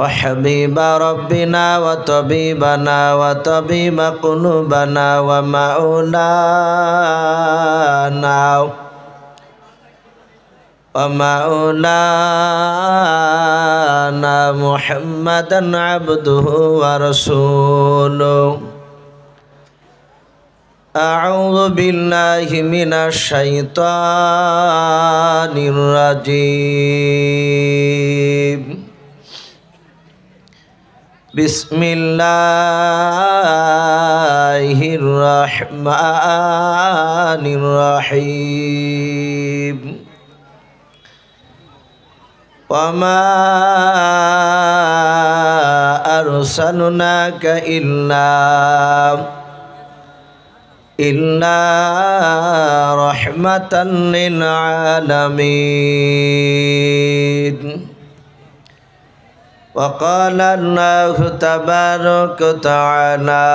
وحبيب ربنا وطبيبنا وطبيب قلوبنا ومولانا ومولانا محمدا عبده ورسوله أعوذ بالله من الشيطان الرجيم بسم الله الرحمن الرحيم وما أرسلناك إلا إلا رحمة للعالمين وقال الله تبارك وتعالى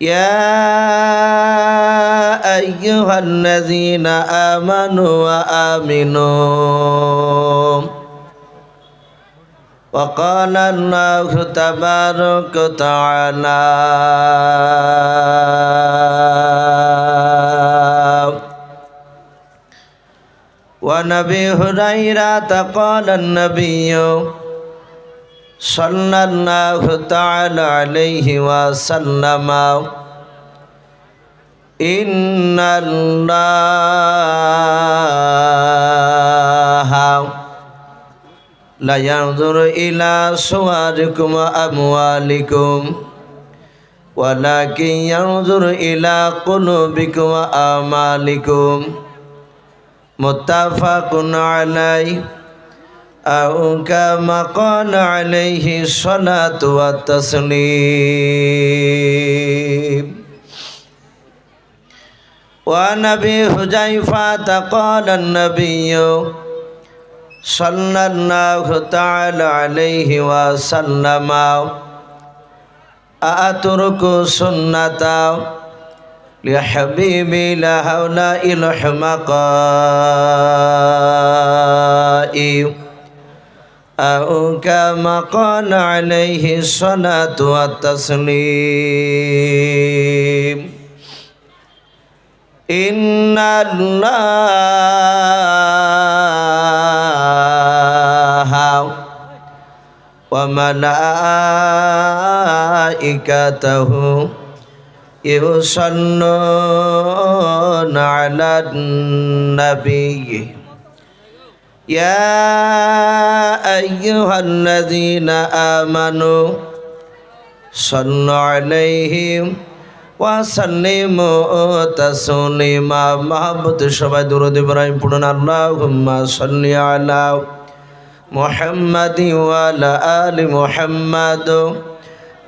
يا أيها الذين آمنوا وآمنوا. وقال الله تبارك وتعالى ونبي هريرة قال النبي صلى الله تعالى عليه وسلم إن الله لا ينظر إلى صوركم وأموالكم ولكن ينظر إلى قلوبكم وأعمالكم متفق عليه أو كما قال عليه الصلاة والتسليم وعن أبي حذيفة قال النبي صلى الله تعالى عليه وسلم أترك سنة لحبيبي لهؤلاء الحمقاء أو كما قال عليه الصلاة والتسليم إن الله وملائكته يصلون على النبي يا أيها الذين آمنوا صلوا عليهم وسلموا تسليما محبت সবাই দরুদ ইব্রাহিম পড়ুন আল্লাহুম্মা সাল্লি আলা محمد وعلى آل محمد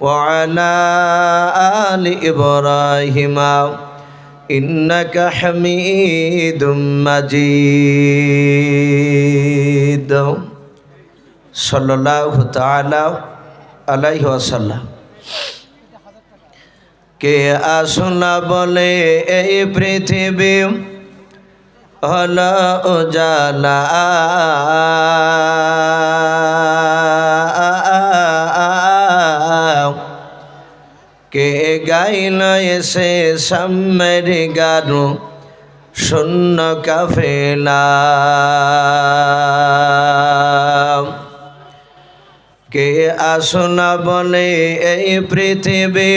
وعلى آل إبراهيم إنك حميد مجيد صلى الله تعالى عليه وسلم কে আসনা বলে এই পৃথিবী হল উজালা গাইল এসে সাম্যের গানু শূন্য কাফেলা। কে আসনা বলে এই পৃথিবী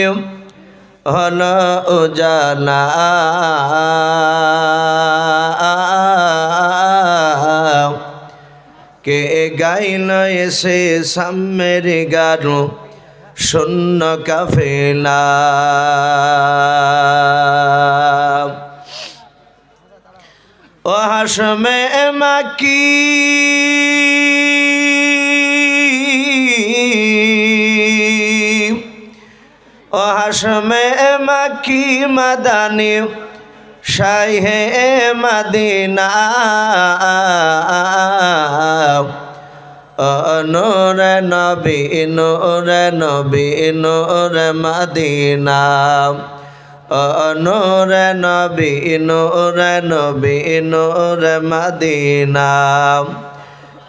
হল উজালা। কে গাইল এসে সাম্যের গানু শূন্য কাফেলা। ও হাসমে মাকি। ও হাসমে মাকি মাদানি শাহে মদিনা। নূর নবী নূর নবী, নূর মদিনা। নূর নবী নূর নবী, নূর মদিনা।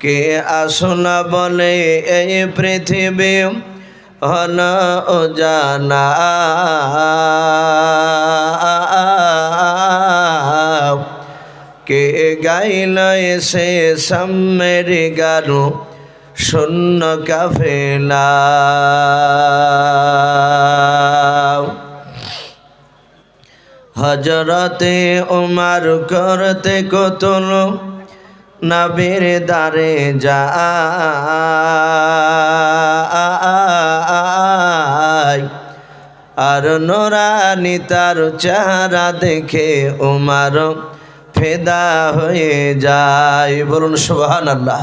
কে আসুন বলে এই পৃথিবী হল জানা কে গাইল সে সামের গারু শূন্য কাফেলা হজরতে উমার করতে কতল নবীর দারে যা আর নোরানি তার চেহারা দেখে উমার ফেদা হয়ে যায়। বলুন সুবহান আল্লাহ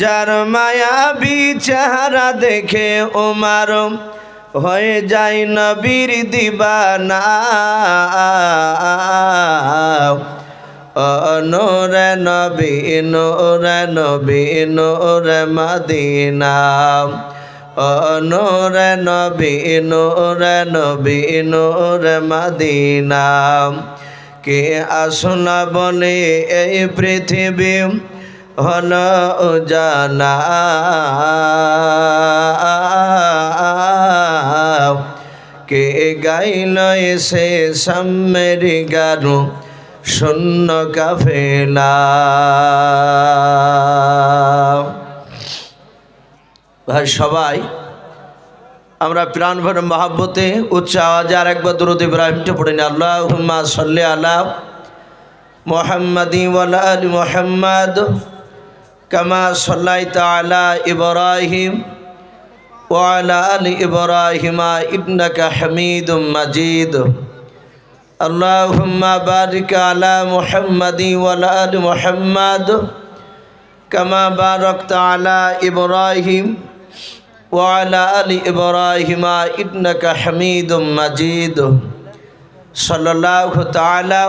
যার মায়াবি চেহারা দেখে উমার হয়ে যায় নবীর দিবানা। নোরে নবী নোরে নবী, নোরে মদিনা। নোরে নবী নোরে নবী, নোরে মদিনা। কে আসনা বলে এই পৃথিবী হল জানা কে গাইল এসে সামের গারু, শূন্য কাফেলা। ভাই, সবাই, আমরা প্রাণ ভর মহাব্বতে উচ্চ আওয়াজে আর একবার দূরত ইব্রাহিমটা পড়ে নি আল্লাহ সাল্লি আলা মোহাম্মদি ওয়ালা মোহাম্মদ। কামা সাল্লাই তালা ইব্রাহিম ওয়ালা আলী ইব্রাহিমা ইবনাকা হামিদ মাজিদ اللهم بارك على محمد وعلى ال محمد كما باركت على ابراهيم وعلى ال ابراهيم انك حميد مجيد صلى الله تعالى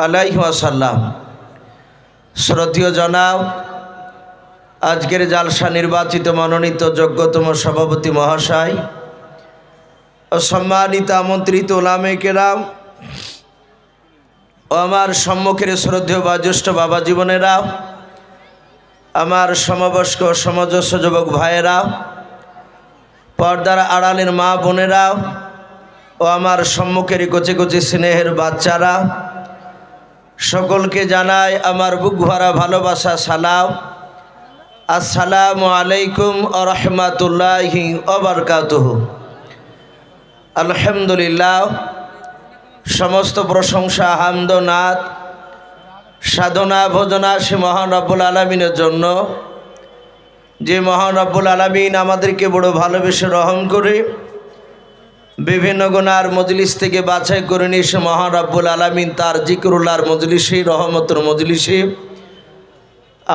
عليه وسلم শ্রদ্ধীয় জনাব আজকের জালসা নির্বাচিত মনোনীত যোগ্যতম সভাপতি মহাশয় সম্মানিত আমন্ত্রিত ওলামে কেরাম ও আমার সম্মুখের শ্রদ্ধেয় বা জ্যেষ্ঠ বাবা জীবনেরা, আমার সমবয়স্ক সমজস্ব যুবক ভাইয়েরা, পর্দার আড়ালের মা বোনেরা ও আমার সম্মুখের কচি কচি স্নেহের বাচ্চারা, সকলকে জানাই আমার বুক ভরা ভালোবাসা, সালাম। আসসালামু আলাইকুম আ রহমাতুল্লাহি অবরকাতুহ আলহামদুলিল্লাহ, সমস্ত প্রশংসা হামদনাথ সাধনা, ভোজনা সে মহান রব্বুল আলমিনের জন্য। যে মহান রব্বুল আলমিন আমাদেরকে বড় ভালোবেসে রহম করে বিভিন্ন গুণার মজলিস থেকে বাছাই করে নিয়ে সে মহান রব্বুল আলমিন তার জিকরুল্লাহর মজলিসে, রহমতর মজলিসে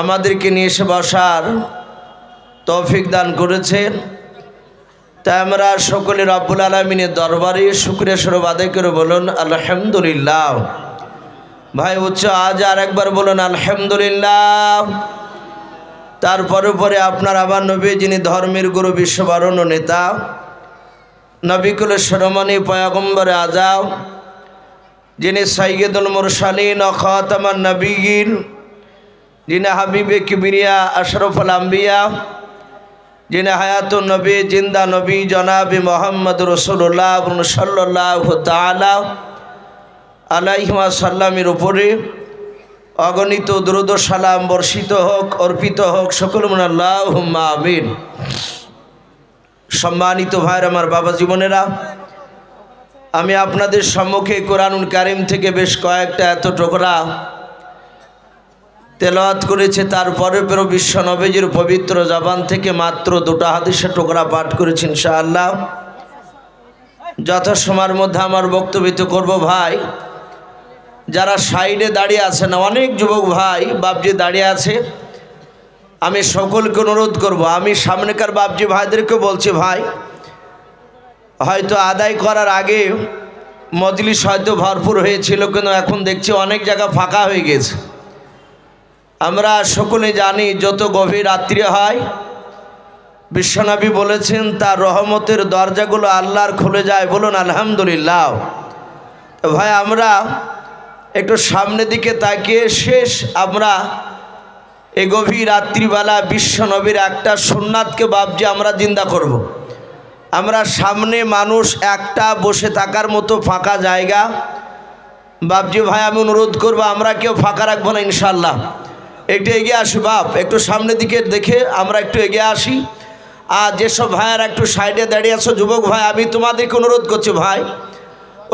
আমাদেরকে নিয়ে এসে বসার তৌফিক দান করেছেন তাই আমরা সকলে রব্বুল আলমিনের দরবারে শুক্রিয়া স্বরূপ আদায় করে বলুন, আলহামদুলিল্লাহ। ভাই, উচ্চ আজ আর একবার বলুন, আলহামদুলিল্লাহ। তারপরে পরে আপনার আবার নবী, যিনি ধর্মের গুরু বিশ্ববরণ নেতা নবিকুল সরমণি, পয়াগম্বরে আজাও যিনি সাইয়দুল মুরসালিন ও খাতামান নবীগির যিনি হাবিবে কিবিরিয়া, আশরফুল আম্বিয়া, যিনি হায়াতুল নবী, জিন্দা নবী, জনাবি মোহাম্মদ রসুল্লাহ সাল্লাহ তালা আলাইহিমা সাল্লামের উপরে অগণিত দ্রুত সালাম বর্ষিত হোক, অর্পিত হোক, সকল আল্লাহ আমিন। সম্মানিত ভাইয়ের, আমার বাবা জীবনেরা, আমি আপনাদের সম্মুখে কোরআনুল কারিম থেকে বেশ কয়েকটা এত টোকরা তেলাওয়াত করেছে, তারপরে পেরো বিশ্ব নবীজির পবিত্র জবান থেকে মাত্র দুটো হাদিসের টোকরা পাঠ করেছি ইনশাআল্লাহ। যথাসময়ের মধ্যে আমার বক্তব্য করব ভাই, যারা সাইডে দাঁড়িয়ে আছেন, অনেক যুবক ভাই, বাপজি দাঁড়িয়ে আছে, আমি সকলকে অনুরোধ করব, আমি সামনেকার বাপজি ভাইদেরকে বলছি ভাই, হয়তো আদায় করার আগে মজলিস হয়তো ভরপুর হয়েছিল, কিন্তু এখন দেখছি অনেক জায়গা ফাঁকা হয়ে গেছে। আমরা সকলে জানি যত গভীর রাত্রি হয়, বিশ্বনবী বলেছেন, তার রহমতের দরজাগুলো আল্লাহর খুলে যায়। বলুন, আলহামদুলিল্লাহ। ভাই, আমরা একটু সামনের দিকে তাকিয়ে শেষ আমরা এ গভীর রাত্রিবেলা বিশ্বনবীর একটা সোননাথকে ভাবছি আমরা জিন্দা করব। আমরা সামনে মানুষ একটা বসে থাকার মতো ফাঁকা জায়গা। বাপজি ভাই, আমি অনুরোধ করব, আমরা কেউ ফাঁকা রাখব না ইনশাল্লাহ একটু এগিয়ে আসি বাপ, একটু সামনের দিকে দেখে আমরা একটু এগিয়ে আসি। আর যেসব ভাইয়ার একটু সাইডে দাঁড়িয়ে আছো, যুবক ভাই, আমি তোমাদেরকে অনুরোধ করছি ভাই,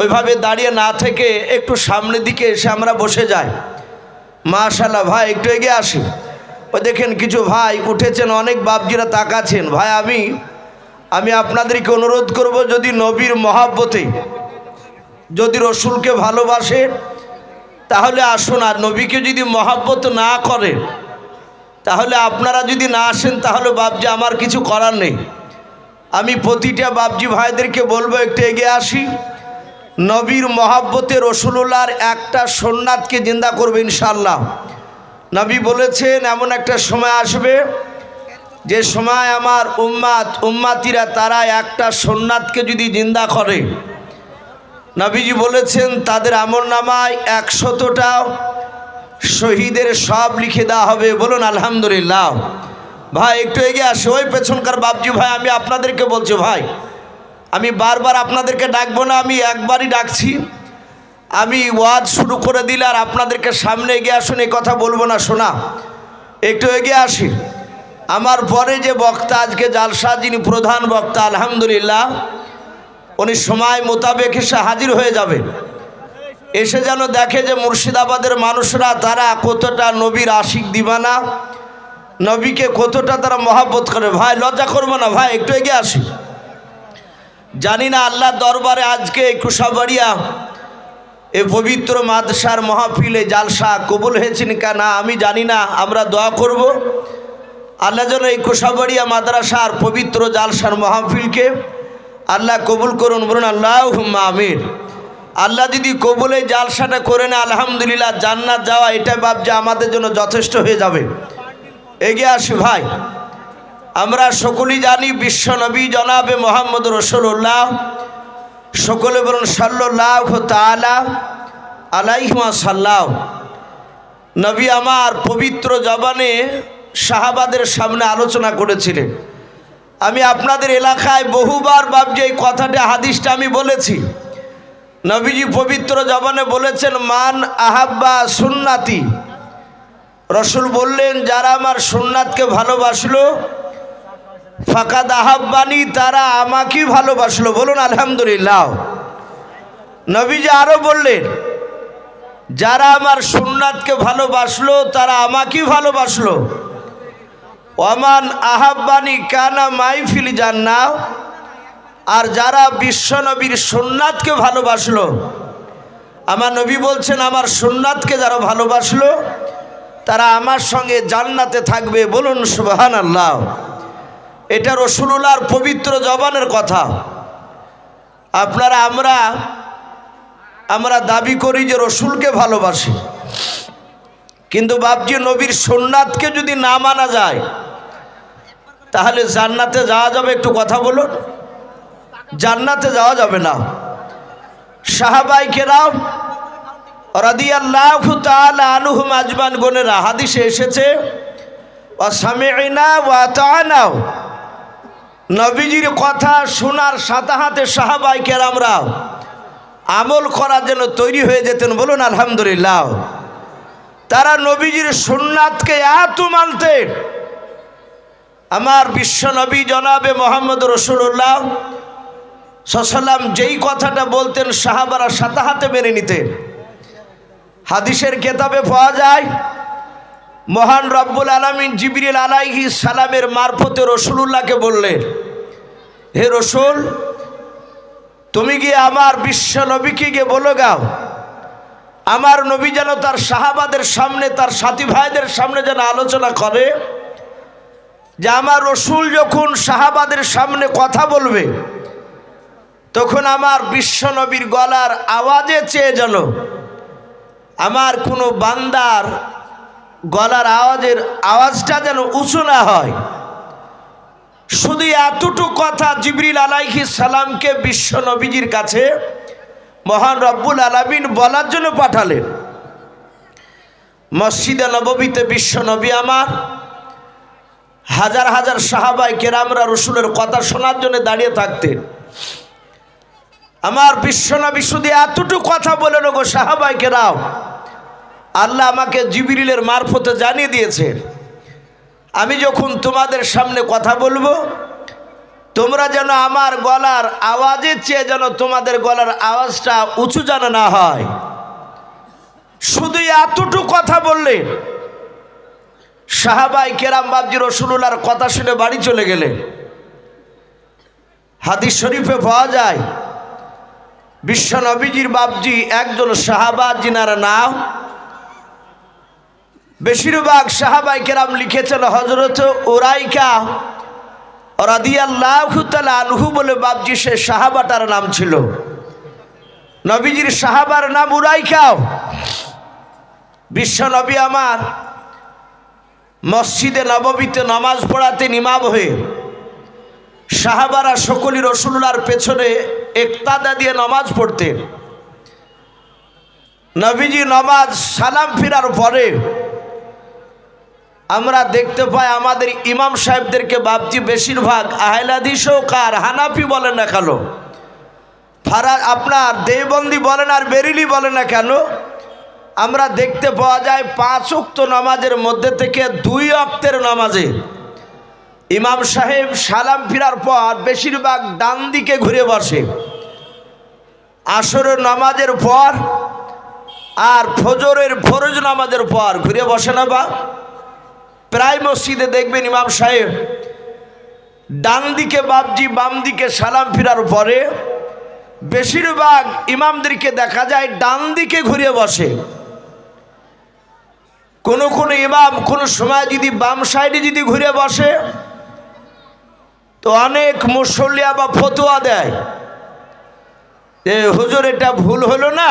ওইভাবে দাঁড়িয়ে না থেকে একটু সামনের দিকে এসে আমরা বসে যাই। মাশাল্লাহ ভাই, একটু এগিয়ে আসি। ওই দেখেন কিছু ভাই উঠেছেন, অনেক বাপজিরা তাকাচ্ছেন। ভাই, আমি আমি আপনাদেরকে অনুরোধ করব, যদি নবীর মহাব্বতে, যদি রসুলকে ভালোবাসে তাহলে আসুন আর নবীকে যদি মহাব্বত না করে তাহলে আপনারা যদি না আসেন, তাহলে বাপজি আমার কিছু করার নেই। আমি প্রতিটা বাবজি ভাইদেরকে বলব, একটু এগিয়ে আসি। নবীর মহাব্বতে রসুল্লাহর একটা সোননাথকে জিন্দা করবে ইনশাল্লাহ নবী বলেছেন, এমন একটা সময় আসবে, যে সময় আমার উম্মাত, উম্মাতিরা তারা একটা সোননাথকে যদি জিন্দা করে নবীজি বলেছেন, তাদের আমল নামায় একশতটা শহীদের সব লিখে দেওয়া হবে। বলুন, আলহামদুলিল্লাহ। ভাই, একটু এগিয়ে আসে। ওই পেছনকার বাবজি ভাই, আমি আপনাদেরকে বলছি ভাই, আমি বারবার আপনাদেরকে ডাকবো না, আমি একবারই ডাকছি। আমি ওয়াজ শুরু করে দিলে আর আপনাদেরকে সামনে এগিয়ে আসুন, এই কথা বলব না, শোনা। একটু এগিয়ে আসি। আমার পরে যে বক্তা, আজকে জালসা যিনি প্রধান বক্তা, আলহামদুলিল্লাহ উনি সময় মোতাবেক এসে হাজির হয়ে যাবে এসে যেন দেখে যে মুর্শিদাবাদের মানুষরা তারা কতটা নবীর আশিক দিবানা, নবীকে কতটা তারা মহাব্বত করে। ভাই, লজ্জা করব না, ভাই, একটু এগিয়ে আসি। জানি না আল্লাহ দরবারে আজকে কুশাবাড়িয়া এ পবিত্র মাদশার মহাফিলে জালসা কবুল হয়েছেন কেনা আমি জানি না, আমরা দোয়া করব। আল্লাহ যেন এই কুশাবাড়িয়া মাদ্রাসার পবিত্র জালসার মহাফিলকে আল্লাহ কবুল করুন, বলুন আল্লাহ আমির আল্লাহ যদি কবুলে জালসাটা করে না আলহামদুলিল্লাহ জান্নাত যাওয়া, এটা ভাবছে আমাদের জন্য যথেষ্ট হয়ে যাবে। এগিয়ে আসি ভাই, আমরা সকলেই জানি বিশ্ব নবী জনাবে মোহাম্মদ রসুল্লাহ সকলে বলুন সাল্লাহ তালা আলাইহমা সাল্লাহ নবী আমার পবিত্র জবানে শাহাবাদের সামনে আলোচনা করেছিলেন। আমি আপনাদের এলাকায় বহুবার ভাবছি এই কথাটা, হাদিসটা আমি বলেছি। নবীজি পবিত্র জবানে বলেছেন, মান আহাব্বা সুন্নাতি। রসুল বললেন, যারা আমার সুন্নাতকে ভালোবাসলো ফাঁকা আহাব্বানি, তারা আমাকেই ভালোবাসলো। বলুন, আলহামদুলিল্লাহ। নবীজি আরও বললেন, যারা আমার সুন্নাতকে ভালোবাসলো, তারা আমাকেই ভালোবাসলো। ওমান আহাব্বানি কানা মাইফিল জান্না। আর যারা বিশ্ব নবীর সোননাথকে ভালোবাসলো, আমার নবী বলছেন, আমার সোননাথকে যারা ভালোবাসলো, তারা আমার সঙ্গে জান্নাতে থাকবে। বলুন সুবাহান আল্লাহ এটা রসুল্লাহর পবিত্র জবানের কথা। আপনারা, আমরা আমরা দাবি করি যে রসুলকে ভালোবাসি। কিন্তু বাপজি, নবীর সোননাথকে যদি না মানা যায় তাহলে জান্নাতে যাওয়া যাবে, একটু কথা বলুন। জান্নাতে যাওয়া যাবে না। সাহাবাই কেরাম রাদিয়াল্লাহ তাআলা আনহুম আজমান গনেরা হাদিসে এসেছে অসামিনা ওয়া তাআনাও নবীজির কথা শোনার সাথে হাতে সাহাবাই কেরামরাও আমল করার জন্য তৈরি হয়ে যেতেন, বলুন, আলহামদুলিল্লাহ। তারা নবীজির সুন্নাতকে এত মানতেন আমার বিশ্ব নবী জনাবে মোহাম্মদ রসুল্লাহ সাল্লাম যেই কথাটা বলতেন সাহাবারা সাথে হাতে মেনে নিতেন। হাদিসের কেতাবে পাওয়া যায়, মহান রব্বুল আলমিন জিবরিল আলাইহি সালামের মারফতে রসুলুল্লাহকে বললেন, হে রসুল, তুমি গিয়ে আমার বিশ্ব নবীকে গিয়ে বলো গাও আমার নবী যেন তার সাহাবাদের সামনে, তার সাথী ভাইদের সামনে যেন আলোচনা করে। যে আমার রসুল যখন সাহাবাদের সামনে কথা বলবে, তখন আমার বিশ্ব নবীর গলার আওয়াজে চেয়ে যেন আমার কোনো বান্দার গলার আওয়াজের আওয়াজটা যেন উঁচু না হয়। শুধু এতটুকু কথা জিবরিল আলাইহি সালামকে বিশ্ব নবীজির কাছে মহান রব্বুল আলমিন বলার জন্য পাঠালেন। মসজিদে নববীতে বিশ্ব নবী আমার হাজার হাজার সাহাবাই কেরামরা রসুলের কথা শোনার জন্য দাঁড়িয়ে থাকতেন। আমার বিশ্বনবী শুধু এতটুকু কথা বলেন গো সাহাবাই কেরাম। আল্লাহ আমাকে জিবিরিলের মারফতে জানিয়ে দিয়েছেন। আমি যখন তোমাদের সামনে কথা বলব, তোমরা যেন আমার গলার আওয়াজের চেয়ে যেন তোমাদের গলার আওয়াজটা উঁচু যেন না হয়। শুধু এতটুকু কথা বললেন সাহাবাই কেরাম বাবজি রসুল্লার কথা শুনে বাড়ি চলে গেলেন হাদিস শরীফে পাওয়া যায়, বিশ্ব নবীজির বাবজি একজন সাহাবা জিনার নাম বেশিরভাগ সাহাবাই কেরাম লিখেছেন হজরত ওরাইকা রাদিয়াল্লাহুতালা আনহু বলে বাবজি সে সাহাবাটার নাম ছিল। নবীজির সাহাবার নাম উরাইকাও বিশ্ব নবী আমার মসজিদে নববীতে নামাজ পড়াতে নিমাম হয়ে সাহাবারা সকলি রসুল্লার পেছনে একতাদা দিয়ে নামাজ পড়তেন। নবীজি নামাজ সালাম ফিরার পরে আমরা দেখতে পাই আমাদের ইমাম সাহেবদেরকে বাপজি বেশিরভাগ আহলাদিস হোক আর হানাফি বলেন না কেন? ফারা আপনার দেবন্দি বলেন আর বেরিলি বলেন না কেন? আমরা দেখতে পাওয়া যায় পাঁচ অক্ত নামাজের মধ্যে থেকে দুই অক্তের নামাজে। ইমাম সাহেব সালাম ফিরার পর বেশিরভাগ ডান দিকে ঘুরে বসে। আসরের নামাজের পর আর ফজরের ফরজ নামাজের পর ঘুরে বসে না বা? প্রায় মসজিদে দেখবেন ইমাম সাহেব ডান দিকে বাবজি বাম দিকে সালাম ফিরার পরে বেশিরভাগ ইমামদেরকে দেখা যায় ডান দিকে ঘুরে বসে। কোনো কোনো ইমাম কোনো সময় যদি বাম সাইডে যদি ঘুরে বসে, তো অনেক মুসল্লিয়া বা ফতুয়া দেয় যে, হুজুর, এটা ভুল হলো না।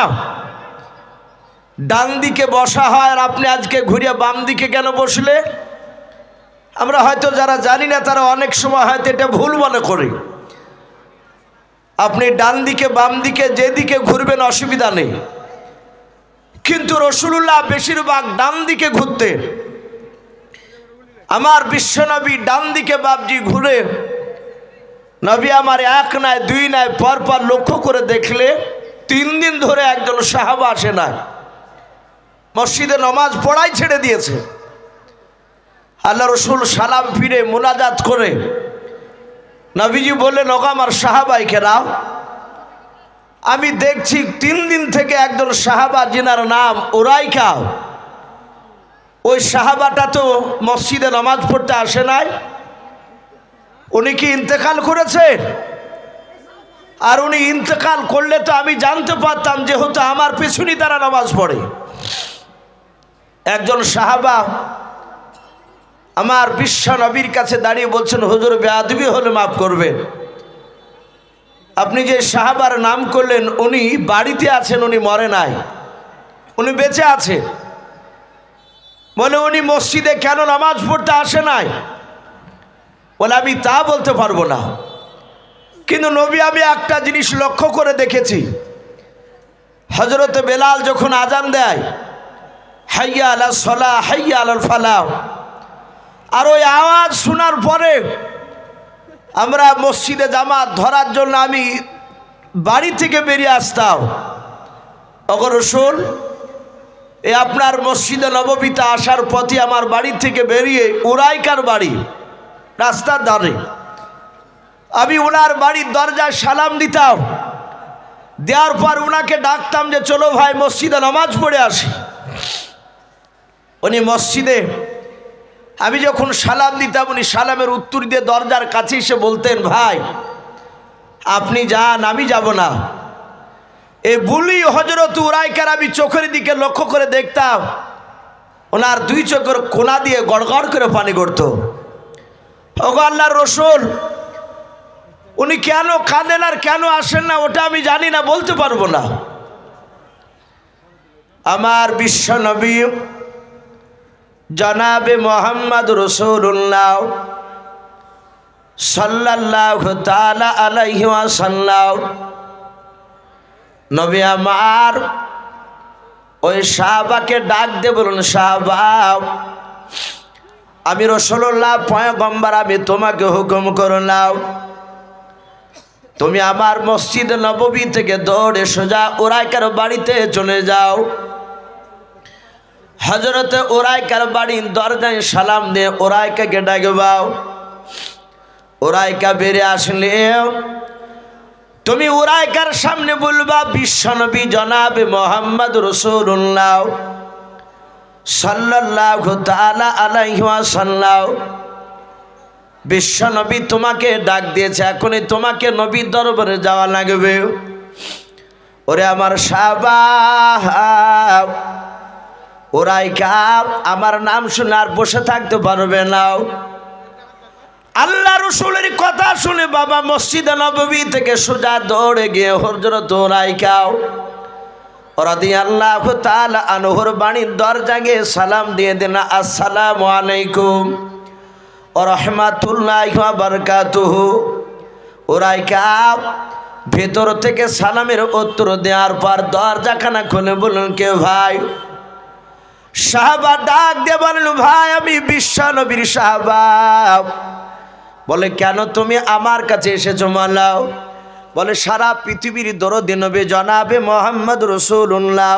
ডান দিকে বসা হয় আর আপনি আজকে ঘুরে বাম দিকে কেন বসলে? আমরা হয়তো যারা জানি না, তারা অনেক সময় হয়তো এটা ভুল মনে করি। আপনি ডান দিকে, বাম দিকে, যেদিকে ঘুরবেন, অসুবিধা নেই। কিন্তু রসুল্লাহ বেশিরভাগ ডান দিকে ঘুরতেন আমার বিশ্বনবী ডান দিকে বাবজি ঘুরে, নবী আমার এক নয় দুই নয় পর পর লক্ষ্য করে দেখলে তিন দিন ধরে একজন সাহাবা আসে না মসজিদে নমাজ পড়াই ছেড়ে দিয়েছে। আল্লাহ রসুল সালাম ফিরে মোনাজাত করে, নবীজি বললেন, ওগো আমার সাহাবাইকে নাও আমি দেখছি তিন দিন থেকে একজন সাহাবা যিনার নাম ওরাইকাও ওই সাহাবাটা তো মসজিদে নামাজ পড়তে আসে নাই। উনি কি ইন্তেকাল করেছেন আর উনি ইন্তেকাল করলে তো আমি জানতে পারতাম যেহেতু আমার পেছনই তারা নামাজ পড়ে। একজন সাহাবা আমার বিশ্ব নবীর কাছে দাঁড়িয়ে বলছেন, হুজুর বেআবি হলে মাফ করবেন। আপনি যে সাহাবার নাম করলেন, উনি বাড়িতে আছেন, উনি মরে নাই। উনি বেঁচে আছে বলে উনি মসজিদে কেন নামাজ পড়তে আসে নাই? বলে আমি তা বলতে পারব না। কিন্তু নবী, আমি একটা জিনিস লক্ষ্য করে দেখেছি। হজরত বেলাল যখন আজান দেয়, হাইয়া আলা সলা, হাইয়া আলাল ফালাও আর ওই আওয়াজ শোনার পরে আমরা মসজিদে জামাত ধরার জন্য আমি বাড়ি থেকে বেরিয়ে আসতাম। অগর রসুল, এ আপনার মসজিদে নববীতে আসার পথে আমার বাড়ি থেকে বেরিয়ে উরাইকার বাড়ি, রাস্তার ধারে। আমি ওনার বাড়ির দরজায় সালাম দিতাম। দেওয়ার পর ওনাকে ডাকতাম যে, চলো ভাই, মসজিদে নামাজ পড়ে আসি। উনি মসজিদে আমি যখন সালাম দিতাম, উনি সালামের উত্তর দিয়ে দরজার কাছে এসে বলতেন, ভাই, আপনি যান, আমি যাব না। এই বুলি হজরত উরাইকার আমি চোখের দিকে লক্ষ্য করে দেখতাম, ওনার দুই চোখের কোনা দিয়ে গড়গড় করে পানি করতো ওগো রসুল, উনি কেন কাঁদেন আর কেন আসেন না, ওটা আমি জানি না, বলতে পারব না। আমার বিশ্ব নবী জনাবে মোহাম্মদ রসুল্লাহ সাল্লাহ তালা আলাইহি সাল্লাহ নবী আমার ওই শাহবাকে ডাক দে বলুন শাহবা আমি রসল্লাহ পয়গম্বর, আমি তোমাকে হুকুম করলাম। তুমি আমার মসজিদ নববী থেকে দৌড়ে সোজা ওরাইকার বাড়িতে চলে যাও। হজরতে ওরাইকার বাড়ির দরজায় সালাম দিয়ে ওরাইকাকে ডাকবাও ওরাইকা বেড়ে আসলে তুমি ওরাইকার সামনে বলবা বিশ্বনবী জনাবে মোহাম্মদ রসুল্লাহ সাল্লাহ তালা আলাইহা সাল্লাহ বিশ্বনবী তোমাকে ডাক দিয়েছে, এখনই তোমাকে নবীর দরবারে যাওয়া লাগবে। ওরে আমার সাবাহ ওরাই কাপ, আমার নাম শুনে আর বসে থাকতে পারবে না। আল্লাহ রসুলের কথা শুনে বাবা মসজিদে নবী থেকে সোজা দৌড়ে গিয়ে হরজরত ওরাই খাও ওরা দিয়ে আল্লাহ তাল আনহর বাণীর দরজা গিয়ে সালাম দিয়ে দিন আসসালামু আলাইকুম ও রহমাতুল্লাহ বারকাতুহু। ওরাই কাপ ভেতর থেকে সালামের উত্তর দেওয়ার পর দরজাখানা খুলে বলুন কে ভাই? সাহাবা ডাক দিয়ে বলেন ভাই, আমি বিশ্বনবীর সাহাবা। বলে, কেন তুমি আমার কাছে এসেছ মালাও? বলে, সারা পৃথিবীর দরদি নবী জনাবে মোহাম্মদ রসুল্লাহ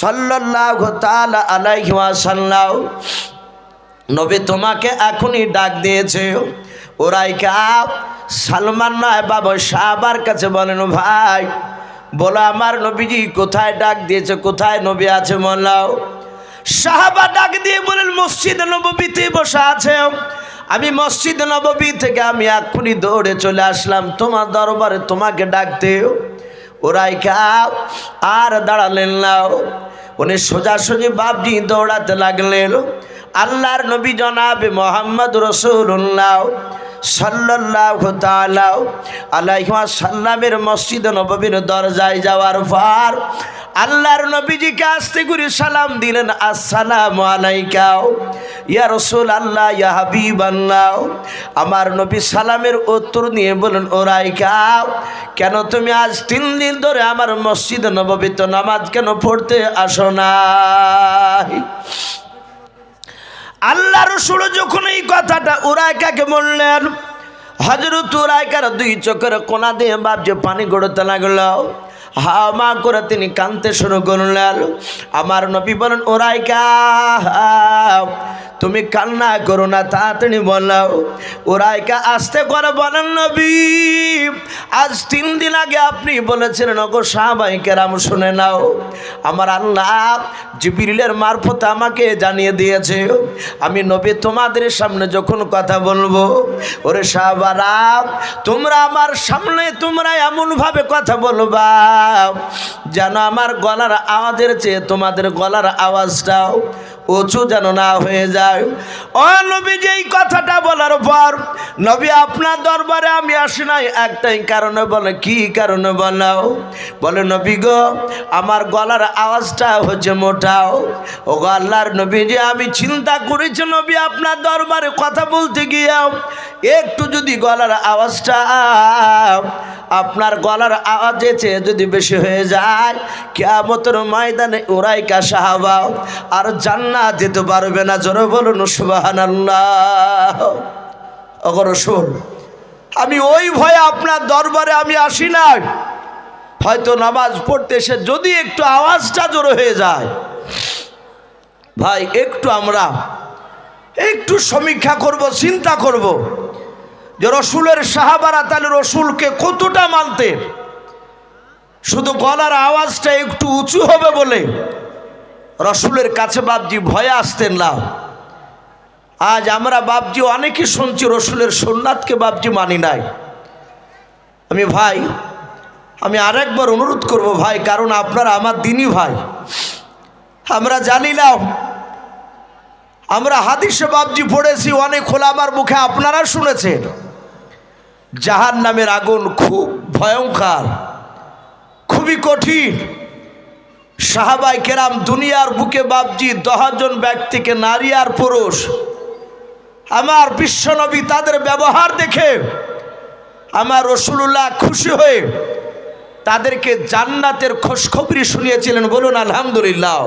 সাল্লাহ তাল আলাইসাল্লাহ নবী তোমাকে এখনই ডাক দিয়েছে। ওরাই কাপ সালমান নয়, বাবা সাহাবার কাছে বলেন, ভাই, বলো, আমার নবীজি কোথায় ডাক দিয়েছে? কোথায় নবী আছে মলাও? সাহাবা ডাক দিয়ে বলেন, মসজিদ নবীতে বসা আছে। আমি মসজিদ নববী থেকে আমি এক্ষুনি দৌড়ে চলে আসলাম। তোমার দরবারে তোমাকে ডাকতে। ওরাই খাও আর দাঁড়ালেন নাও উনি সোজাসুজি বাবজি দৌড়াতে লাগলেন। আল্লাহর নবী জনাবে মোহাম্মদ রসুল্লাহ। সাল্লাহ তালাও আলাইহা সাল্লামের মসজিদ নবীর দরজায় যাওয়ার পর আল্লাহর নবীজিকে আসতে করে সালাম দিলেন, আসসালাম আলাইকাও ইয়া রসুল আল্লাহ ইয়া হাবিব আল্লাহ আমার নবী সালামের উত্তর নিয়ে বলেন ওরাইকাও কেন তুমি আজ তিন দিন ধরে আমার মসজিদ নববীত নামাজ কেন পড়তে আসো না আল্লাহ রসুল যখন এই কথাটা ওরাইকাকে বললেন হজরত ওরাইকার দুই চোখের কোনা দিয়ে বাপজে পানি গড়তে লাগল। হামা করে তিনি কানতে শুরু করলেন। আমার নবী বলেন ওরাইকা তুমি কান্না করো না, তাড়াতাড়ি বললাও ওরাইকা আসতে করে বলেন নবী। আজ তিন দিন আগে আপনি বলেছিলেন, ওগো সাহাবাই কেরাম শুনে নাও। আমার আল্লাহ জিবিরিলের মারফত আমাকে জানিয়ে দিয়েছে। আমি নবী তোমাদের সামনে যখন কথা বলব, ওরে সাহাবারা, তোমরা আমার সামনে তোমরা এমনভাবে কথা বলবা, যেন আমার গলার আওয়াজের চেয়ে তোমাদের গলার আওয়াজটাও উঁচু যেন না হয়ে যায়। ও নবী, যেই কথাটা বলার পর নবী আপনার দরবারে আমি আসি নাই। একটাই কারণে বলে, কি কারণে বলাও? বলে, নবী গো, আমার গলার আওয়াজটা হচ্ছে মোটাও ও গো আল্লাহর নবী, যে আমি চিন্তা করেছি নবী আপনার দরবারে কথা বলতে গিয়েও একটু যদি গলার আওয়াজটা আপনার গলার আওয়াজে চেয়ে যদি বেশি হয়ে যায় কেমতর ময়দানে ওরাই কা সাহাবাও আর জান্নাত যেতে পারবে না। জোরে বলুন সুবাহান অগর শোন, আমি ওই ভয়ে আপনার দরবারে আমি আসি না হয়তো নামাজ পড়তে এসে যদি একটু আওয়াজটা জোরে হয়ে যায়, ভাই, একটু আমরা একটু সমীক্ষা করব, চিন্তা করব। যে রসুলের সাহাবারা তাহলে রসুলকে কতটা মানতে? শুধু গলার আওয়াজটা একটু উঁচু হবে বলে রসুলের কাছে বাপজি ভয়ে আসতেন না। আজ আমরা বাপজি অনেকে শুনছি রসুলের সোননাথকে বাপজি মানি নাই। আমি ভাই, আমি আরেকবার অনুরোধ করব ভাই, কারণ আপনারা আমার দিনই ভাই। আমরা জানি না আমরা হাদিসে বাবজি পড়েছি, অনেক খোলাবার মুখে আপনারা শুনেছেন। জাহান নামের আগুন খুব ভয়ঙ্কর, খুবই কঠিন। সাহাবাই কেরাম দুনিয়ার বুকে বাবজি দশজন ব্যক্তিকে নারী আর পুরুষ। আমার বিশ্বনবী তাদের ব্যবহার দেখে আমার রসুল্লাহ খুশি হয়ে তাদেরকে জান্নাতের খোঁজখবরি শুনিয়েছিলেন, বলুন আলহামদুলিল্লাহ।